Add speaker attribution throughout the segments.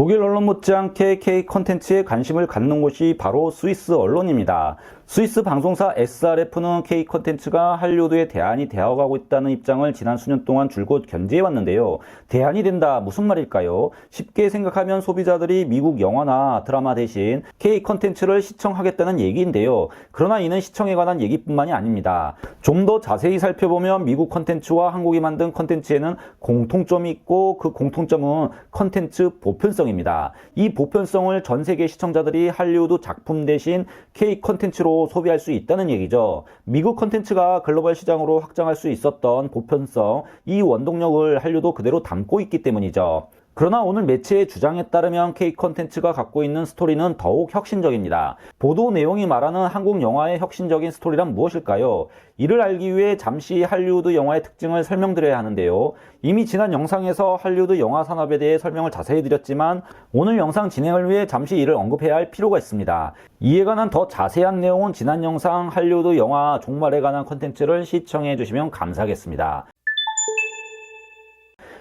Speaker 1: 독일 언론 못지않게 K 컨텐츠에 관심을 갖는 곳이 바로 스위스 언론입니다. 스위스 방송사 SRF는 K 컨텐츠가 할리우드의 대안이 되어가고 있다는 입장을 지난 수년 동안 줄곧 견지해왔는데요. 대안이 된다 무슨 말일까요? 쉽게 생각하면 소비자들이 미국 영화나 드라마 대신 K 컨텐츠를 시청하겠다는 얘기인데요. 그러나 이는 시청에 관한 얘기뿐만이 아닙니다. 좀 더 자세히 살펴보면 미국 컨텐츠와 한국이 만든 컨텐츠에는 공통점이 있고 그 공통점은 컨텐츠 보편성 입니다. 이 보편성을 전 세계 시청자들이 할리우드 작품 대신 K 컨텐츠로 소비할 수 있다는 얘기죠. 미국 컨텐츠가 글로벌 시장으로 확장할 수 있었던 보편성, 이 원동력을 한류도 그대로 담고 있기 때문이죠. 그러나 오늘 매체의 주장에 따르면 K 컨텐츠가 갖고 있는 스토리는 더욱 혁신적입니다. 보도 내용이 말하는 한국 영화의 혁신적인 스토리란 무엇일까요? 이를 알기 위해 잠시 할리우드 영화의 특징을 설명드려야 하는데요. 이미 지난 영상에서 할리우드 영화 산업에 대해 설명을 자세히 드렸지만 오늘 영상 진행을 위해 잠시 이를 언급해야 할 필요가 있습니다. 이에 관한 더 자세한 내용은 지난 영상 할리우드 영화 종말에 관한 컨텐츠를 시청해 주시면 감사하겠습니다.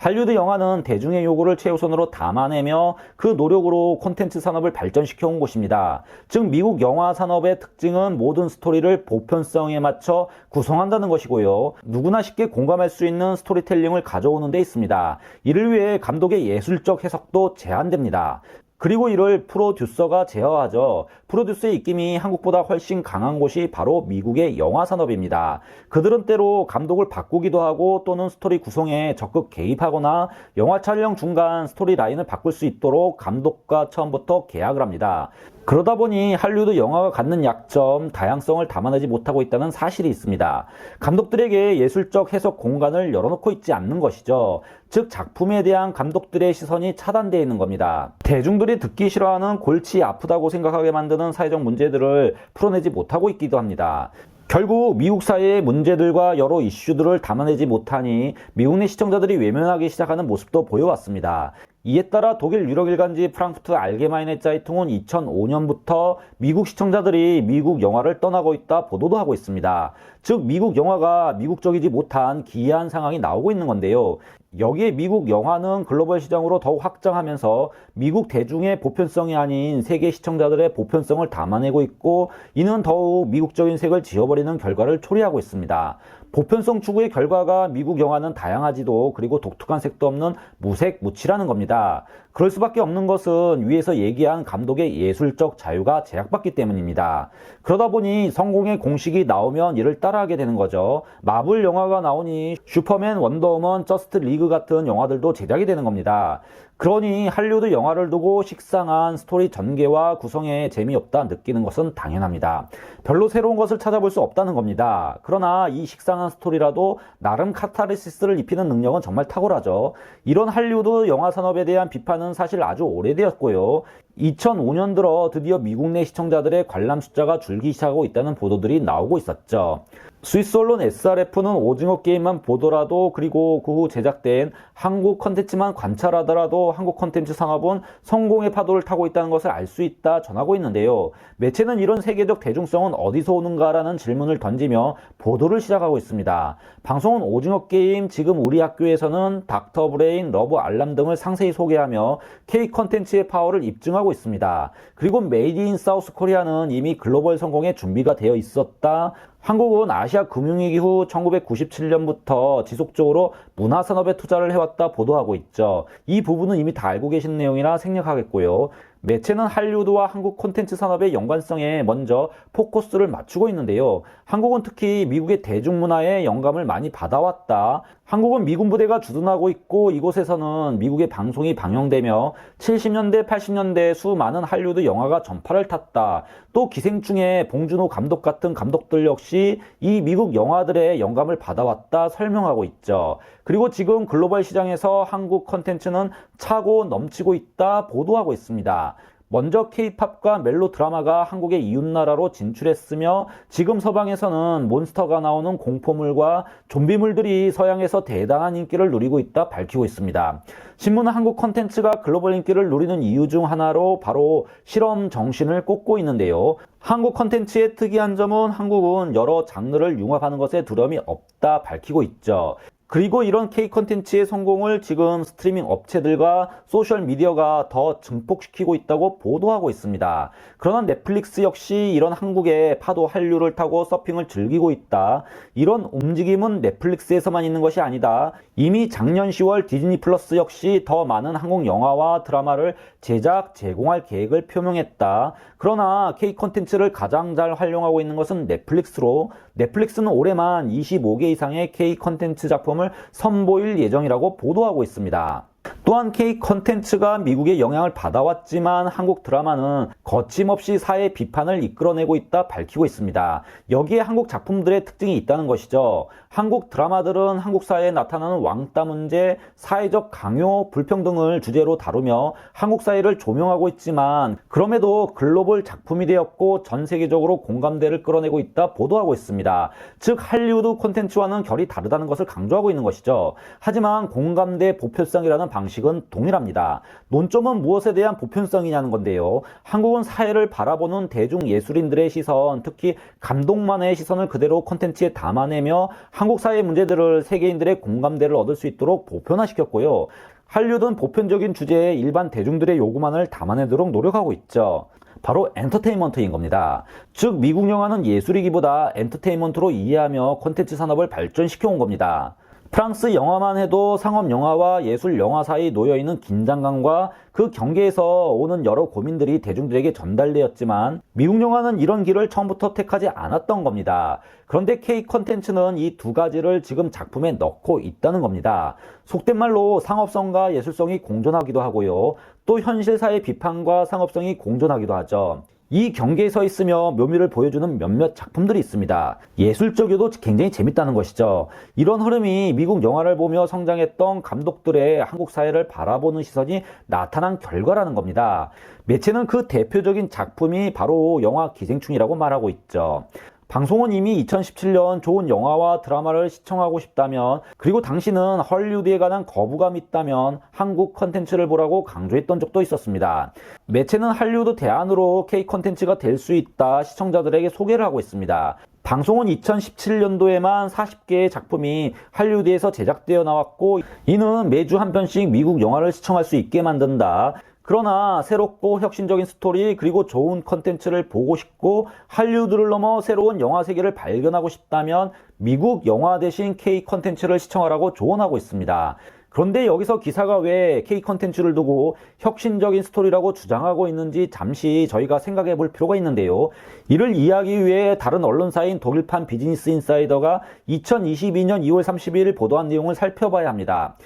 Speaker 1: 할리우드 영화는 대중의 요구를 최우선으로 담아내며 그 노력으로 콘텐츠 산업을 발전시켜 온 곳입니다. 즉 미국 영화 산업의 특징은 모든 스토리를 보편성에 맞춰 구성한다는 것이고요. 누구나 쉽게 공감할 수 있는 스토리텔링을 가져오는 데 있습니다. 이를 위해 감독의 예술적 해석도 제한됩니다. 그리고 이를 프로듀서가 제어하죠. 프로듀서의 입김이 한국보다 훨씬 강한 곳이 바로 미국의 영화 산업입니다. 그들은 때로 감독을 바꾸기도 하고 또는 스토리 구성에 적극 개입하거나 영화 촬영 중간 스토리 라인을 바꿀 수 있도록 감독과 처음부터 계약을 합니다. 그러다 보니 할리우드 영화가 갖는 약점, 다양성을 담아내지 못하고 있다는 사실이 있습니다. 감독들에게 예술적 해석 공간을 열어놓고 있지 않는 것이죠. 즉 작품에 대한 감독들의 시선이 차단되어 있는 겁니다. 대중들이 듣기 싫어하는 골치 아프다고 생각하게 만드는 사회적 문제들을 풀어내지 못하고 있기도 합니다. 결국 미국 사회의 문제들과 여러 이슈들을 담아내지 못하니 미국 내 시청자들이 외면하기 시작하는 모습도 보여왔습니다. 이에 따라 독일 유력 일간지 프랑크푸르트 알게마이네 짜이퉁은 2005년부터 미국 시청자들이 미국 영화를 떠나고 있다 보도도 하고 있습니다. 즉 미국 영화가 미국적이지 못한 기이한 상황이 나오고 있는 건데요. 여기에 미국 영화는 글로벌 시장으로 더욱 확장하면서 미국 대중의 보편성이 아닌 세계 시청자들의 보편성을 담아내고 있고 이는 더욱 미국적인 색을 지워버리는 결과를 초래하고 있습니다. 보편성 추구의 결과가 미국 영화는 다양하지도 그리고 독특한 색도 없는 무색 무취라는 겁니다. 그럴 수밖에 없는 것은 위에서 얘기한 감독의 예술적 자유가 제약받기 때문입니다. 그러다 보니 성공의 공식이 나오면 이를 따라하게 되는 거죠. 마블 영화가 나오니 슈퍼맨, 원더우먼, 저스트 리그 같은 영화들도 제작이 되는 겁니다. 그러니 할리우드 영화를 두고 식상한 스토리 전개와 구성에 재미없다 느끼는 것은 당연합니다. 별로 새로운 것을 찾아볼 수 없다는 겁니다. 그러나 이 식상한 스토리라도 나름 카타르시스를 입히는 능력은 정말 탁월하죠. 이런 할리우드 영화 산업에 대한 비판은 사실 아주 오래되었고요. 2005년 들어 드디어 미국 내 시청자들의 관람 숫자가 줄기 시작하고 있다는 보도들이 나오고 있었죠. 스위스 언론 SRF는 오징어 게임만 보더라도 그리고 그 후 제작된 한국 컨텐츠만 관찰하더라도 한국 컨텐츠 산업은 성공의 파도를 타고 있다는 것을 알 수 있다 전하고 있는데요. 매체는 이런 세계적 대중성은 어디서 오는가라는 질문을 던지며 보도를 시작하고 있습니다. 방송은 오징어 게임, 지금 우리 학교에서는 닥터 브레인, 러브 알람 등을 상세히 소개하며 K 컨텐츠의 파워를 입증하고 있습니다. 그리고 메이드 인 사우스 코리아는 이미 글로벌 성공에 준비가 되어 있었다. 한국은 아시 아 금융위기 후 1997년부터 지속적으로 문화산업에 투자를 해왔다 보도하고 있죠. 이 부분은 이미 다 알고 계신 내용이라 생략하겠고요. 매체는 할리우드와 한국 콘텐츠 산업의 연관성에 먼저 포커스를 맞추고 있는데요. 한국은 특히 미국의 대중문화에 영감을 많이 받아왔다. 한국은 미군 부대가 주둔하고 있고 이곳에서는 미국의 방송이 방영되며 70년대, 80년대 수많은 할리우드 영화가 전파를 탔다. 또 기생충의 봉준호 감독 같은 감독들 역시 이 미국 영화들의 영감을 받아왔다 설명하고 있죠. 그리고 지금 글로벌 시장에서 한국 콘텐츠는 차고 넘치고 있다 보도하고 있습니다. 먼저 케이팝과 멜로 드라마가 한국의 이웃나라로 진출했으며 지금 서방에서는 몬스터가 나오는 공포물과 좀비물들이 서양에서 대단한 인기를 누리고 있다 밝히고 있습니다. 신문은 한국 컨텐츠가 글로벌 인기를 누리는 이유 중 하나로 바로 실험 정신을 꼽고 있는데요. 한국 컨텐츠의 특이한 점은 한국은 여러 장르를 융합하는 것에 두려움이 없다 밝히고 있죠. 그리고 이런 K 컨텐츠의 성공을 지금 스트리밍 업체들과 소셜 미디어가 더 증폭시키고 있다고 보도하고 있습니다. 그러나 넷플릭스 역시 이런 한국의 파도 한류를 타고 서핑을 즐기고 있다. 이런 움직임은 넷플릭스에서만 있는 것이 아니다. 이미 작년 10월 디즈니 플러스 역시 더 많은 한국 영화와 드라마를 제작, 제공할 계획을 표명했다. 그러나 K 컨텐츠를 가장 잘 활용하고 있는 것은 넷플릭스로 넷플릭스는 올해만 25개 이상의 K 컨텐츠 작품을 선보일 예정이라고 보도하고 있습니다. 또한 K 컨텐츠가 미국의 영향을 받아왔지만 한국 드라마는 거침없이 사회 비판을 이끌어내고 있다 밝히고 있습니다. 여기에 한국 작품들의 특징이 있다는 것이죠. 한국 드라마들은 한국 사회에 나타나는 왕따 문제, 사회적 강요, 불평등을 주제로 다루며 한국 사회를 조명하고 있지만 그럼에도 글로벌 작품이 되었고 전 세계적으로 공감대를 끌어내고 있다 보도하고 있습니다. 즉 할리우드 콘텐츠와는 결이 다르다는 것을 강조하고 있는 것이죠. 하지만 공감대 보편성이라는 방식은 동일합니다. 논점은 무엇에 대한 보편성이냐는 건데요. 한국은 사회를 바라보는 대중 예술인들의 시선, 특히 감동만의 시선을 그대로 콘텐츠에 담아내며 한국 사회 문제들을 세계인들의 공감대를 얻을 수 있도록 보편화시켰고요. 한류는 보편적인 주제에 일반 대중들의 요구만을 담아내도록 노력하고 있죠. 바로 엔터테인먼트인 겁니다. 즉 미국 영화는 예술이기보다 엔터테인먼트로 이해하며 콘텐츠 산업을 발전시켜 온 겁니다. 프랑스 영화만 해도 상업 영화와 예술 영화 사이 놓여 있는 긴장감과 그 경계에서 오는 여러 고민들이 대중들에게 전달되었지만 미국 영화는 이런 길을 처음부터 택하지 않았던 겁니다. 그런데 K 컨텐츠는 이 두 가지를 지금 작품에 넣고 있다는 겁니다. 속된 말로 상업성과 예술성이 공존하기도 하고요. 또 현실사의 비판과 상업성이 공존하기도 하죠. 이 경계에 서 있으며 묘미를 보여주는 몇몇 작품들이 있습니다. 예술적이어도 굉장히 재밌다는 것이죠. 이런 흐름이 미국 영화를 보며 성장했던 감독들의 한국 사회를 바라보는 시선이 나타난 결과라는 겁니다. 매체는 그 대표적인 작품이 바로 영화 기생충이라고 말하고 있죠. 방송은 이미 2017년 좋은 영화와 드라마를 시청하고 싶다면 그리고 당신은 헐리우드에 관한 거부감 있다면 한국 컨텐츠를 보라고 강조했던 적도 있었습니다. 매체는 할리우드 대안으로 K 컨텐츠가 될 수 있다 시청자들에게 소개를 하고 있습니다. 방송은 2017년도에만 40개의 작품이 할리우드에서 제작되어 나왔고 이는 매주 한 편씩 미국 영화를 시청할 수 있게 만든다. 그러나 새롭고 혁신적인 스토리 그리고 좋은 컨텐츠를 보고 싶고 할리우드를 넘어 새로운 영화 세계를 발견하고 싶다면 미국 영화 대신 K 컨텐츠를 시청하라고 조언하고 있습니다. 그런데 여기서 기사가 왜 K 컨텐츠를 두고 혁신적인 스토리라고 주장하고 있는지 잠시 저희가 생각해 볼 필요가 있는데요. 이를 이해하기 위해 다른 언론사인 독일판 비즈니스 인사이더가 2022년 2월 30일 보도한 내용을 살펴봐야 합니다.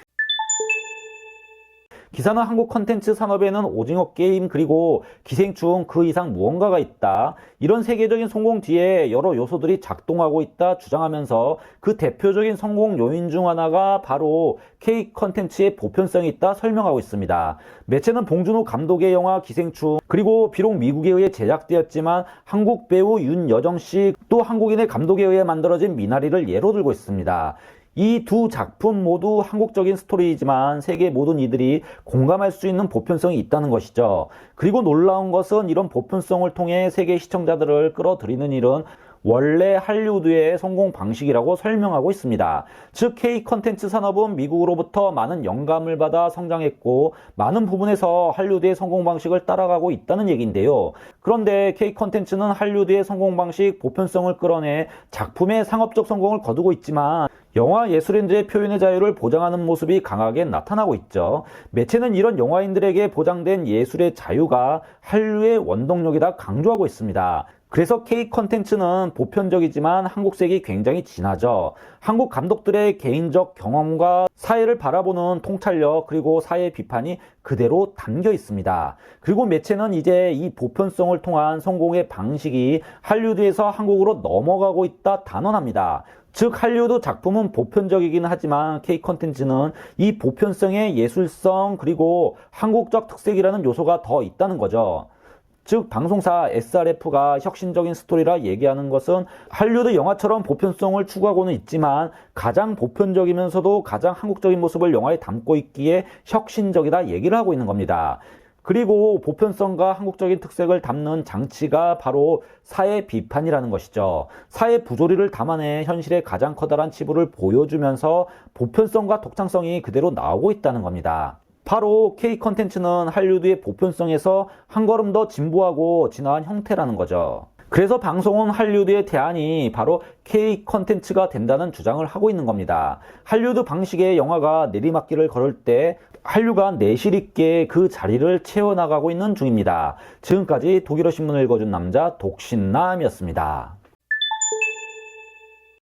Speaker 1: 기사는 한국 컨텐츠 산업에는 오징어 게임 그리고 기생충 그 이상 무언가가 있다. 이런 세계적인 성공 뒤에 여러 요소들이 작동하고 있다 주장하면서 그 대표적인 성공 요인 중 하나가 바로 K 컨텐츠의 보편성이 있다 설명하고 있습니다. 매체는 봉준호 감독의 영화 기생충 그리고 비록 미국에 의해 제작되었지만 한국 배우 윤여정 씨 또 한국인의 감독에 의해 만들어진 미나리를 예로 들고 있습니다. 이 두 작품 모두 한국적인 스토리이지만 세계 모든 이들이 공감할 수 있는 보편성이 있다는 것이죠. 그리고 놀라운 것은 이런 보편성을 통해 세계 시청자들을 끌어들이는 일은 원래 할리우드의 성공 방식이라고 설명하고 있습니다. 즉 K 컨텐츠 산업은 미국으로부터 많은 영감을 받아 성장했고 많은 부분에서 할리우드의 성공 방식을 따라가고 있다는 얘기인데요. 그런데 K 컨텐츠는 할리우드의 성공 방식 보편성을 끌어내 작품의 상업적 성공을 거두고 있지만 영화 예술인들의 표현의 자유를 보장하는 모습이 강하게 나타나고 있죠. 매체는 이런 영화인들에게 보장된 예술의 자유가 한류의 원동력이다 강조하고 있습니다. 그래서 K 컨텐츠는 보편적이지만 한국색이 굉장히 진하죠. 한국 감독들의 개인적 경험과 사회를 바라보는 통찰력 그리고 사회 비판이 그대로 담겨 있습니다. 그리고 매체는 이제 이 보편성을 통한 성공의 방식이 할리우드에서 한국으로 넘어가고 있다 단언합니다. 즉 한리우드 작품은 보편적이긴 하지만 K 컨텐츠는 이 보편성의 예술성 그리고 한국적 특색이라는 요소가 더 있다는 거죠. 즉 방송사 SRF가 혁신적인 스토리라 얘기하는 것은 한류드 영화처럼 보편성을 추구하고는 있지만 가장 보편적이면서도 가장 한국적인 모습을 영화에 담고 있기에 혁신적이다 얘기를 하고 있는 겁니다. 그리고 보편성과 한국적인 특색을 담는 장치가 바로 사회 비판이라는 것이죠. 사회 부조리를 담아내 현실의 가장 커다란 치부를 보여주면서 보편성과 독창성이 그대로 나오고 있다는 겁니다. 바로 K 컨텐츠는 한류드의 보편성에서 한 걸음 더 진보하고 진화한 형태라는 거죠. 그래서 방송은 한류드의 대안이 바로 K 컨텐츠가 된다는 주장을 하고 있는 겁니다. 한류드 방식의 영화가 내리막길을 걸을 때 한류가 내실 있게 그 자리를 채워나가고 있는 중입니다. 지금까지 독일어 신문을 읽어준 남자 독신남이었습니다.